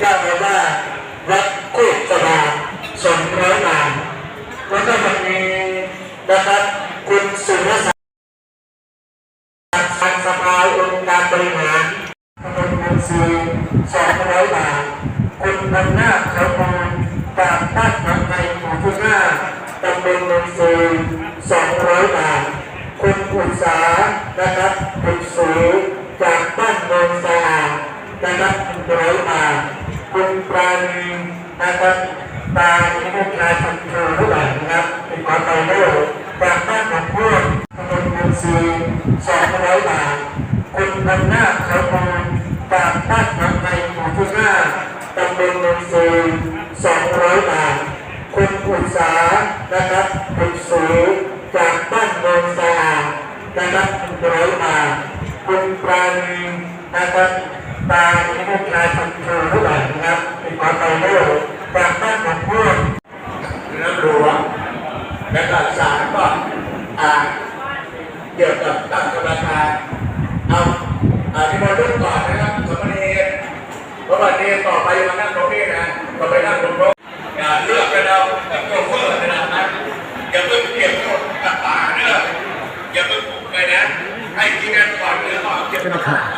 เจ้าอาวาสวัดกุศลาสองร้อยบาทแล้วก็วันนี้นะครับคุณสุรศักดิ์สังสภาองค์การบริหารตำบลมุนซีสองร้อยบาทคุณบรรณาเขามูลจากบ้านหนองไทยหมู่ที่ห้าตำบลมุนซีสองร้อยบาทคุณอุตสานะครับบุญสูจากบ้านโนนสะอาดนะครับหนึ่งร้อยบาท คุณปราณีนะครับตาอินุกาชันโททุกอย่างนะครับเป็นขอไปโลกจากบ้านหนองพ่วงตำบลมุนซีสองร้อยบาทคุณบรรณาเขามูลจากบ้านหนองไทยหมู่ที่ห้าตำบลนนซีสองร้อยบาทคุณอุตสานะครับบุญสูจากบ้านโนนสานะครับหนึ่งร้อยบาทคุณปราณีนะครับตาอินุกาชันโททุกอย่างนะครับเป็นขอไป โลกจากบ้านหนองพ่วงน้ำหลวงและก็ศาลก็อ่าเกี่ยวกับตั้งกรรมการเอาอาที่มาเรุ่นก่อนนะครับสมณีเพราะวันนี้ต่อไปมานั่งตรงนี้นะต่อไปนั่งตรงโน้นอย่าเลือกกันเอาแบบโชเฟอร์ขนาดนั้นอย่าเพิ่งเก็บหมดกับป่าเนอะอย่าเพิ่งไปนะให้กินกันก่อนเนื้อก่อนเก็บกัน